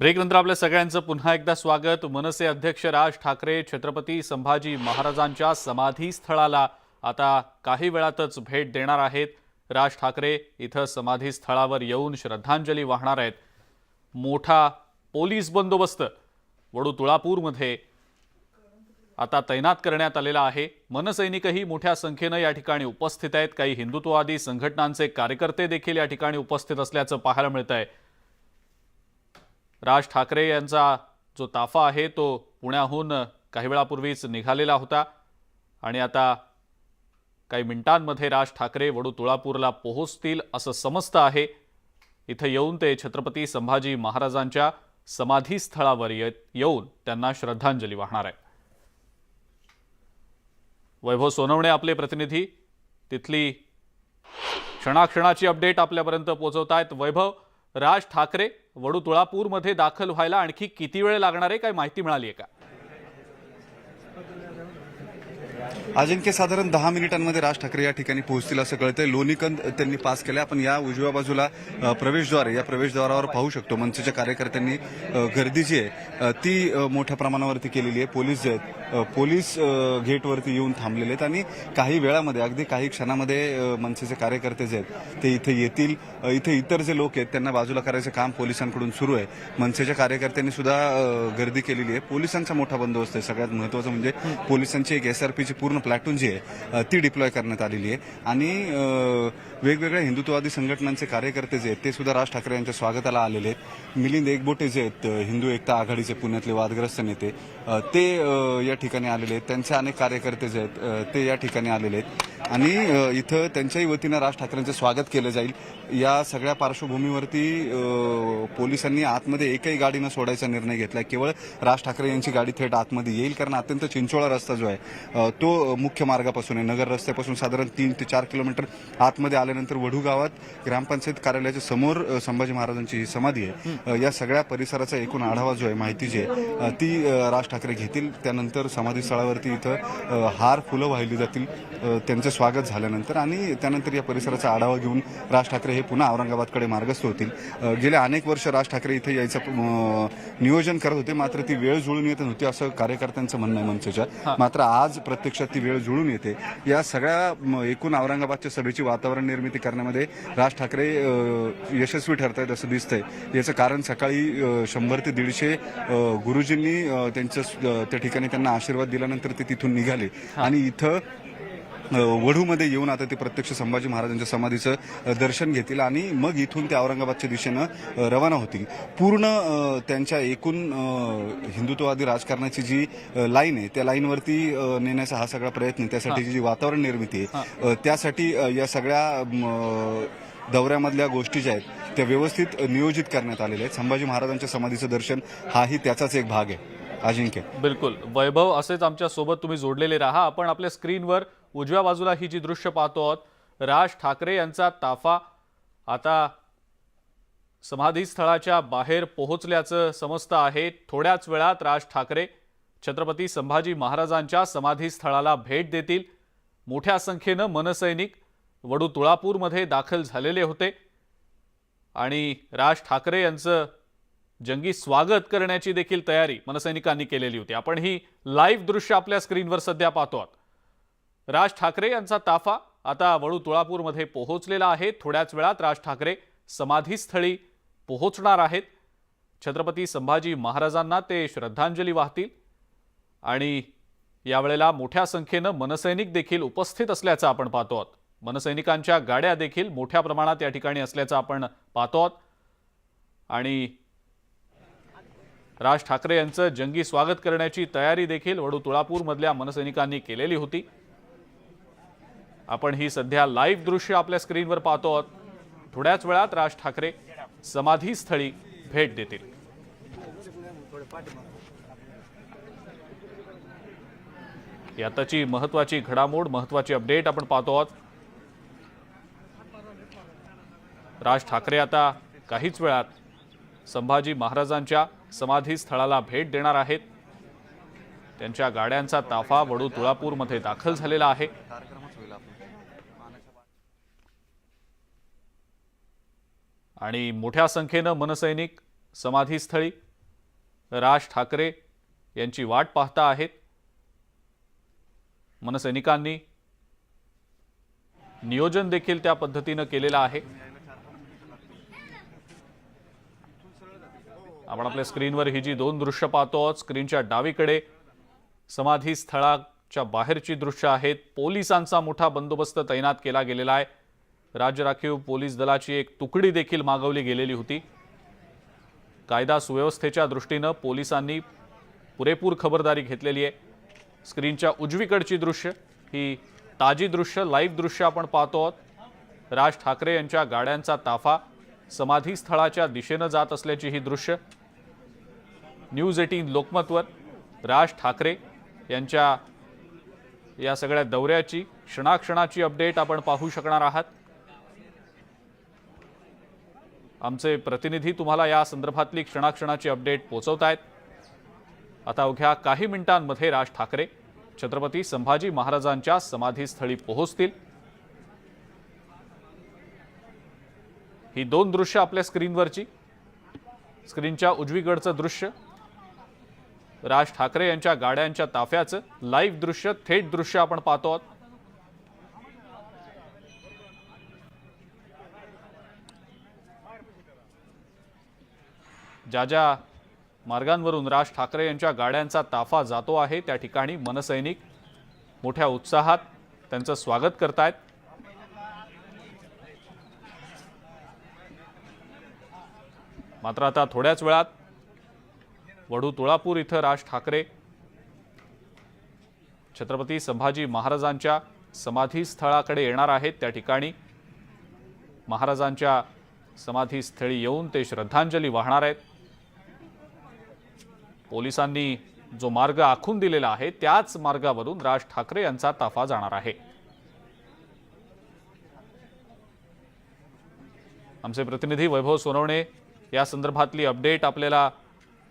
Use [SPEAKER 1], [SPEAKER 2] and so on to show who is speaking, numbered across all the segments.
[SPEAKER 1] ब्रेकनंतर आपल्या सगळ्यांचं पुन्हा एकदा स्वागत. मनसे अध्यक्ष राज ठाकरे छत्रपती संभाजी महाराजांच्या समाधी स्थळाला आता काही वेळातच भेट देणार आहेत. राज ठाकरे इथं समाधी स्थळावर येऊन श्रद्धांजली वाहणार आहेत. मोठा पोलीस बंदोबस्त वडू तुळापूरमध्ये आता तैनात करण्यात आलेला आहे. मनसैनिकही मोठ्या संख्येनं या ठिकाणी उपस्थित आहेत. काही हिंदुत्ववादी संघटनांचे कार्यकर्ते देखील या ठिकाणी उपस्थित असल्याचं पाहायला मिळत आहे राज ठाकरे यांचा जो ताफा आहे तो पुण्याहून काही वेळापूर्वीच निघालेला होता. आणि आता काही मिनिटांमध्ये राज ठाकरे वडू तुळापूरला पोहोचतील असं समजतं आहे. इथं येऊन ते छत्रपती संभाजी महाराजांच्या समाधीस्थळावर ये येऊन त्यांना श्रद्धांजली वाहणार आहे. वैभव सोनवणे आपले प्रतिनिधी तिथली क्षणाक्षणाची अपडेट आपल्यापर्यंत पोहोचवत आहेत वैभव राज ठाकरे वडू तुळापूरमध्ये दाखल व्हायला आणखी किती वेळ लागणार आहे? काय माहिती मिळाली आहे का?
[SPEAKER 2] अजिंक्य साधारण दहा मिनिटांमध्ये राज ठाकरे या ठिकाणी पोहोचतील असं कळतंय. लोणीकंद त्यांनी पास केलं आपण या उजव्या बाजूला प्रवेशद्वार या प्रवेशद्वारावर पाहू शकतो. मनसेच्या कार्यकर्त्यांनी गर्दी जी आहे ती मोठ्या प्रमाणावरती केलेली आहे. पोलीस जे आहेत पोलीस गेटवरती येऊन थांबलेले आहेत आणि काही वेळामध्ये अगदी काही क्षणामध्ये मनसेचे कार्यकर्ते जे आहेत ते इथे येतील. इथे इतर जे लोक आहेत त्यांना बाजूला करायचं काम पोलिसांकडून सुरू आहे. मनसेच्या कार्यकर्त्यांनी सुद्धा गर्दी केलेली आहे. पोलिसांचा मोठा बंदोबस्त आहे. सगळ्यात महत्वाचं म्हणजे पोलिसांची एक एसआरपीची पूर्ण प्लॅटून जी आहे ती डिप्लॉय करण्यात आलेली आहे. आणि वेगवेगळ्या हिंदुत्ववादी संघटनांचे कार्यकर्ते जे आहेत ते सुद्धा राज ठाकरे यांच्या स्वागताला आलेले आहेत. मिलिंद एकबोटे जे आहेत हिंदू एकता आघाडीचे पुण्यातले वादग्रस्त नेते ते या ठिकाणी आलेले आहेत. त्यांचे अनेक कार्यकर्ते जे आहेत ते या ठिकाणी आलेले आहेत. आणि इथं त्यांच्याही वतीनं राज ठाकरेंचं स्वागत केलं जाईल. या सगळ्या पार्श्वभूमीवरती पोलिसांनी आतमध्ये एकही गाडी न सोडायचा निर्णय घेतला केवळ राज ठाकरे यांची गाडी थेट आतमध्ये येईल कारण अत्यंत चिंचोळा रस्ता जो आहे तो मुख्य मार्गापासून आहे. नगर रस्त्यापासून साधारण तीन ते चार किलोमीटर आतमध्ये आल्यानंतर वढू गावात ग्रामपंचायत कार्यालयाच्या समोर संभाजी महाराजांची ही समाधी आहे. या सगळ्या परिसराचा एकूण आढावा जो आहे माहिती जी आहे ती राज ठाकरे घेतील. त्यानंतर समाधी स्थळावरती इथं हार फुलं वाहिली जातील. अ, त्यांचं स्वागत झाल्यानंतर आणि त्यानंतर या परिसराचा आढावा घेऊन राज ठाकरे हे पुन्हा औरंगाबादकडे मार्गस्थ होतील. अ, गेले अनेक वर्ष राज ठाकरे इथे यायचं नियोजन करत होते मात्र ती वेळ जुळून येत नव्हती असं कार्यकर्त्यांचं म्हणणं आहे मनसेच्या मात्र आज प्रत्यक्षात ती वेळ जुळून येते. या सगळ्या एकूण औरंगाबादच्या सभेची वातावरण निर्मिती करण्यामध्ये राज ठाकरे यशस्वी ठरत आहेत असं दिसतंय. याचं कारण सकाळी शंभर ते दीडशे गुरुजींनी त्यांचं त्या ठिकाणी त्यांना आशीर्वाद दिल्यानंतर ते तिथून निघाले. आणि इथं वढूमध्ये येऊन आता ते प्रत्यक्ष संभाजी महाराजांच्या समाधीचं दर्शन घेतील आणि मग इथून ते औरंगाबादच्या दिशेनं रवाना होतील. पूर्ण त्यांच्या एकूण हिंदुत्ववादी राजकारणाची जी लाईन आहे त्या लाईनवरती नेण्याचा हा सगळा प्रयत्न त्यासाठीची जी वातावरण निर्मिती आहे त्यासाठी या सगळ्या दौऱ्यामधल्या गोष्टी ज्या आहेत त्या व्यवस्थित नियोजित करण्यात आलेल्या आहेत. संभाजी महाराजांच्या समाधीचं दर्शन हाही त्याचाच एक भाग आहे. अजिंक्य.
[SPEAKER 1] बिलकुल. वैभव असेच आमच्यासोबत तुम्ही जोडलेले राहा. आपण आपल्या स्क्रीनवर उजव्या बाजूला ही जी दृश्य पाहतो आहोत राज ठाकरे यांचा ताफा. आता समाधीस्थळाच्या बाहेर पोहोचल्याचं समजतं आहे. थोड्याच वेळात राज ठाकरे छत्रपती संभाजी महाराजांच्या समाधीस्थळाला भेट देतील. मोठ्या संख्येनं मनसैनिक वडू तुळापूरमध्ये दाखल झालेले होते. आणि राज ठाकरे यांचं जंगी स्वागत करण्याची देखील तयारी मनसैनिकांनी केलेली होती. आपण ही लाईव्ह दृश्य आपल्या स्क्रीनवर सध्या पाहतो आहोत. राज ठाकरे यांचा ताफा आता वळू तुळापूरमध्ये पोहोचलेला आहे. थोड्याच वेळात राज ठाकरे समाधीस्थळी पोहोचणार आहेत. छत्रपती संभाजी महाराजांना ते श्रद्धांजली वाहतील आणि यावेळेला मोठ्या संख्येनं मनसैनिक देखील उपस्थित असल्याचं आपण पाहतो आहोत. मनसैनिकांच्या गाड्या देखील मोठ्या प्रमाणात या ठिकाणी असल्याचं आपण पाहतो आहोत. आणि राज ठाकरे यांचं जंगी स्वागत करण्याची तयारी देखील वडू तुळापूरमधल्या मनसैनिकांनी केलेली होती. आपण ही सध्या लाईव्ह दृश्य आपल्या स्क्रीनवर पाहतो आहोत. थोड्याच वेळात राज ठाकरे समाधीस्थळी भेट देतील. याताची महत्वाची घडामोड महत्वाची अपडेट आपण पाहतो आहोत. राज ठाकरे आता काहीच वेळात संभाजी महाराजांच्या समाधीस्थळाला भेट देणार आहेत. त्यांच्या गाड्यांचा ताफा वडू तुळापूरमध्ये दाखल झालेला आहे. आणि मोठ्या संख्येनं मनसैनिक समाधीस्थळी राज ठाकरे यांची वाट पाहता आहेत. मनसैनिकांनी नियोजन देखील त्या पद्धतीनं केलेलं आहे. आपण आपल्या स्क्रीनवर ही जी दोन दृश्य पाहतो आहोत स्क्रीनच्या डावीकडे समाधी स्थळाच्या बाहेरची दृश्य आहेत. पोलिसांचा मोठा बंदोबस्त तैनात केला गेलेला आहे. राज्य राखीव पोलीस दलाची एक तुकडी देखील मागवली गेलेली होती. कायदा सुव्यवस्थेच्या दृष्टीनं पोलिसांनी पुरेपूर खबरदारी घेतलेली आहे. स्क्रीनच्या उजवीकडची दृश्य ही ताजी दृश्य लाईव्ह दृश्य आपण पाहतो आहोत. राज ठाकरे यांच्या गाड्यांचा ताफा समाधी स्थळाच्या दिशेनं जात असल्याची ही दृश्य. न्यूज एटीन लोकमतवर राज ठाकरे यांच्या या सगळ्या दौऱ्याची क्षणाक्षणाची अपडेट आपण पाहू शकणार आहात. आमचे प्रतिनिधी तुम्हाला या संदर्भातली क्षणाक्षणाची अपडेट पोहोचवत आहेत आता अवघ्या काही मिनिटांमध्ये राज ठाकरे छत्रपती संभाजी महाराजांच्या समाधीस्थळी पोहोचतील. ही दोन दृश्य आपल्या स्क्रीनवरची. स्क्रीनच्या उजवीकडचं दृश्य राज ठाकरे यांच्या गाड्यांच्या ताफ्याचं. लाईव्ह दृश्य थेट दृश्य आपण पाहतो आहोत. ज्या ज्या मार्गांवरून राज ठाकरे यांच्या गाड्यांचा ताफा जातो आहे त्या ठिकाणी मनसैनिक मोठ्या उत्साहात त्यांचं स्वागत करतायत. मात्र आता थोड्याच वेळात वढू तुळापूर इथं राज ठाकरे छत्रपती संभाजी महाराजांच्या समाधीस्थळाकडे येणार आहेत. त्या ठिकाणी महाराजांच्या समाधीस्थळी येऊन ते श्रद्धांजली वाहणार आहेत. पोलिसांनी जो मार्ग आखून दिलेला आहे त्याच मार्गावरून राज ठाकरे यांचा ताफा जाणार आहे. आमचे प्रतिनिधी वैभव सोनवणे या संदर्भातली अपडेट आपल्याला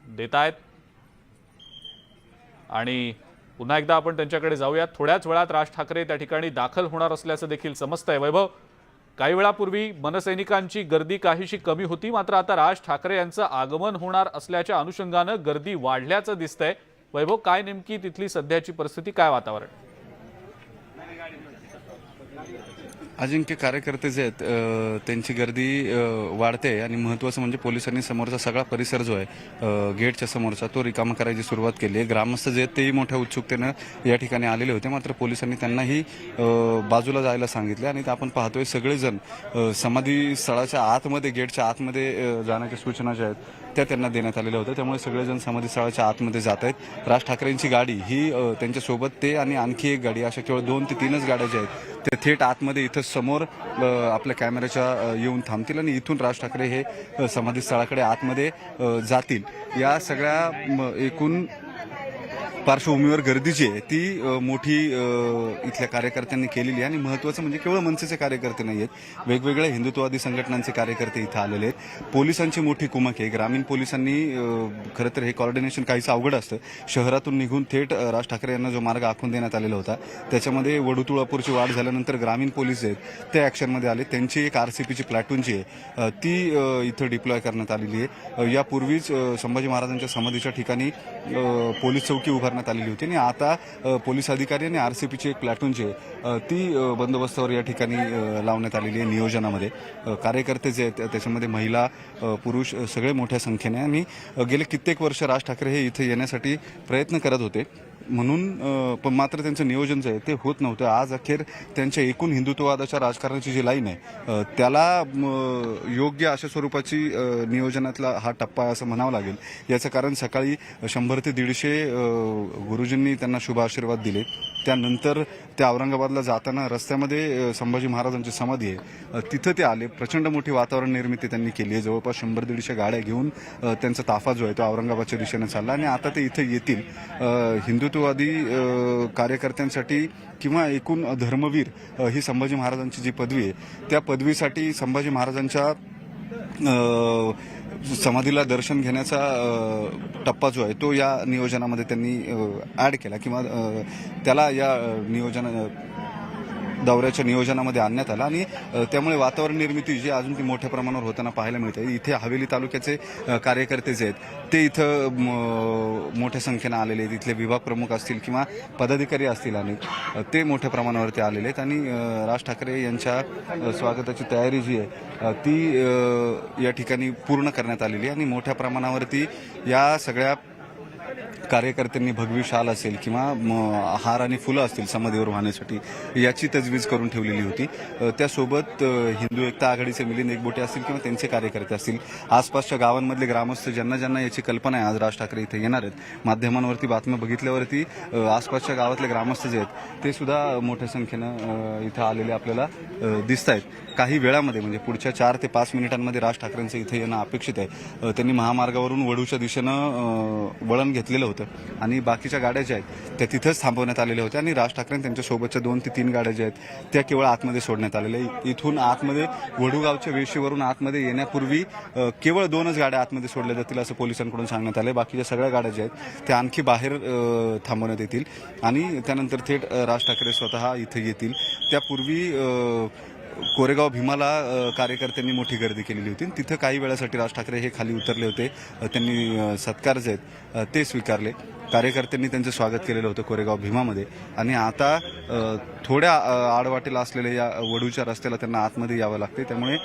[SPEAKER 1] देत आहेत आणि पुन्हा एकदा आपण त्यांच्याकडे जाऊयात थोड्याच वेळात राज ठाकरे त्या ठिकाणी दाखल होणार असल्याचं देखील समजतंय. वैभव काही वेळापूर्वी मनसैनिकांची गर्दी काहीशी कमी होती मात्र आता राज ठाकरे यांचं आगमन होणार असल्याच्या अनुषंगानं गर्दी वाढल्याचं दिसतंय. वैभव काय नेमकी तिथली सध्याची परिस्थिती काय वातावरण?
[SPEAKER 2] अजिंक्य कार्यकर्ते जे आहेत त्यांची गर्दी वाढते आणि महत्वाचं म्हणजे पोलिसांनी समोरचा सगळा परिसर जो आहे गेटच्या समोरचा तो रिकामा करायची सुरुवात केली आहे. ग्रामस्थ जे आहेत तेही मोठ्या उत्सुकतेनं या ठिकाणी आलेले होते. मात्र पोलिसांनी त्यांनाही बाजूला जायला सांगितले आणि आपण पाहतोय सगळेजण समाधी स्थळाच्या आतमध्ये गेटच्या आतमध्ये जाण्याच्या सूचना ज्या आहेत त्या त्यांना देण्यात आलेल्या होत्या. त्यामुळे सगळेजण समाधी स्थळाच्या आतमध्ये जात आहेत. राज ठाकरेंची गाडी ही त्यांच्यासोबत ते आणि आणखी एक गाडी अशा केवळ दोन ते तीनच गाड्या ज्या आहेत ते थेट आतमध्ये इथं समोर आपल्या कॅमेऱ्याच्या येऊन थांबतील आणि इथून राज ठाकरे हे समाधी स्थळाकडे आतमध्ये जातील. या सगळ्या म, एकूण पार्श्वभूमीवर गर्दी जी आहे ती मोठी इथल्या कार्यकर्त्यांनी केलेली आहे आणि महत्वाचं म्हणजे केवळ मनसेचे कार्यकर्ते नाही आहेत. वेगवेगळ्या हिंदुत्ववादी संघटनांचे कार्यकर्ते इथं आलेले आहेत. पोलिसांची मोठी कुमक आहे. ग्रामीण पोलिसांनी खरं तर हे कॉर्डिनेशन काहीच अवघड असतं. शहरातून निघून थेट राज ठाकरे यांना जो मार्ग आखून देण्यात आलेला होता त्याच्यामध्ये वडुतुळापूरची वाढ झाल्यानंतर ग्रामीण पोलीस जे आहेत ते ॲक्शनमध्ये आले. त्यांची एक आर सी प्लॅटून जी आहे ती इथं डिप्लॉय करण्यात आलेली आहे. यापूर्वीच संभाजी महाराजांच्या समाधीच्या ठिकाणी पोलीस चौकी उभारण्यात आलेली होती आणि आता पोलीस अधिकारी आणि आर सी पीची एक प्लॅटून जी आहे ती बंदोबस्तावर या ठिकाणी लावण्यात आलेली आहे नियोजनामध्ये. कार्यकर्ते जे आहेत त्याच्यामध्ये महिला पुरुष सगळे मोठ्या संख्येने आणि गेले कित्येक वर्ष राज ठाकरे हे इथे येण्यासाठी प्रयत्न करत होते. म्हणून पण मात्र त्यांचं नियोजन जे आहे ते होत नव्हतं. आज अखेर त्यांच्या एकूण हिंदुत्ववादाच्या राजकारणाची जी लाईन आहे त्याला योग्य अशा स्वरूपाची नियोजनातला हा टप्पा आहे असं म्हणावं लागेल. याचं कारण सकाळी शंभर ते दीडशे गुरुजींनी त्यांना शुभ आशीर्वाद दिले. त्यानंतर त्या औरंगाबादला जाताना रस्त्यामध्ये संभाजी महाराजांची समाधी आहे. तिथं ते आले. प्रचंड मोठी वातावरण निर्मिती त्यांनी केली आहे. जवळपास शंभर दीडशे गाड्या घेऊन त्यांचा ताफा जो आहे तो औरंगाबादच्या दिशेने चालला आणि आता ते इथे येतील. हिंदुत्ववादी कार्यकर्त्यांसाठी किंवा एकूण धर्मवीर ही संभाजी महाराजांची जी पदवी आहे त्या पदवीसाठी संभाजी महाराजांच्या समाधीला दर्शन घेण्याचा टप्पा जो आहे तो या नियोजनामध्ये त्यांनी ॲड केला किंवा त्याला या नियोजना नियोजन दौऱ्याच्या नियोजनामध्ये आणण्यात आलं आणि त्यामुळे वातावरण निर्मिती जी अजून ती मोठ्या प्रमाणावर होताना पाहायला मिळते. इथे हवेली तालुक्याचे कार्यकर्ते जे आहेत ते इथं म, मोठ्या संख्येनं आलेले आहेत. इथले विभाग प्रमुख असतील किंवा पदाधिकारी असतील अनेक ते मोठ्या प्रमाणावरती आलेले आहेत. आणि राज ठाकरे यांच्या स्वागताची तयारी जी आहे ती या ठिकाणी पूर्ण करण्यात आलेली आहे. आणि मोठ्या प्रमाणावरती या सगळ्या कार्यकर्त्यांनी भगवी शाल असेल किंवा हार आणि फुलं असतील समाधीवर वाहण्यासाठी याची तजवीज करून ठेवलेली होती. त्यासोबत हिंदू एकता आघाडीचे मिलिंद एकबोटे असतील किंवा त्यांचे कार्यकर्ते असतील आसपासच्या गावांमधले ग्रामस्थ ज्यांना ज्यांना याची कल्पना आहे आज राज ठाकरे इथे येणार आहेत माध्यमांवरती बातम्या बघितल्यावरती आसपासच्या गावातले ग्रामस्थ जे आहेत ते सुद्धा मोठ्या संख्येनं इथं आलेले आपल्याला दिसत आहेत काही वेळामध्ये म्हणजे पुढच्या चार ते पाच मिनिटांमध्ये राज ठाकरेंचं इथे येणं अपेक्षित आहे. त्यांनी महामार्गावरून वडूच्या दिशेनं वळण घेतलेलं होतं. आणि बाकीच्या गाड्या ज्या आहेत त्या तिथंच थांबवण्यात आलेल्या होत्या आणि राज ठाकरे त्यांच्या सोबतच्या दोन ते तीन गाड्या ज्या आहेत त्या केवळ आतमध्ये सोडण्यात आलेल्या. इथून आतमध्ये वडूगावच्या वेशीवरून आतमध्ये येण्यापूर्वी केवळ दोनच गाड्या आतमध्ये सोडल्या जातील असं पोलिसांकडून सांगण्यात आलं बाकीच्या सगळ्या गाड्या ज्या आहेत त्या आणखी बाहेर थांबवण्यात येतील. आणि त्यानंतर थेट राज ठाकरे स्वतः इथे येतील. त्यापूर्वी कोरेगाव भीमाला कार्यकर्त्यांनी मोठी गर्दी केलेली होती. तिथं काही वेळासाठी राज ठाकरे हे खाली उतरले होते. त्यांनी सत्कार जे आहेत ते स्वीकारले. कार्यकर्त्यांनी त्यांचं स्वागत केलेलं होतं कोरेगाव भीमामध्ये. आणि आता थोड्या आडवाटेला असलेल्या या वडूच्या रस्त्याला त्यांना आतमध्ये यावं लागते त्यामुळे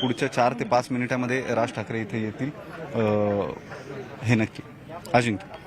[SPEAKER 2] पुढच्या चार ते पाच मिनिटामध्ये राज ठाकरे इथे येतील. हे नक्की. अजिंक्य.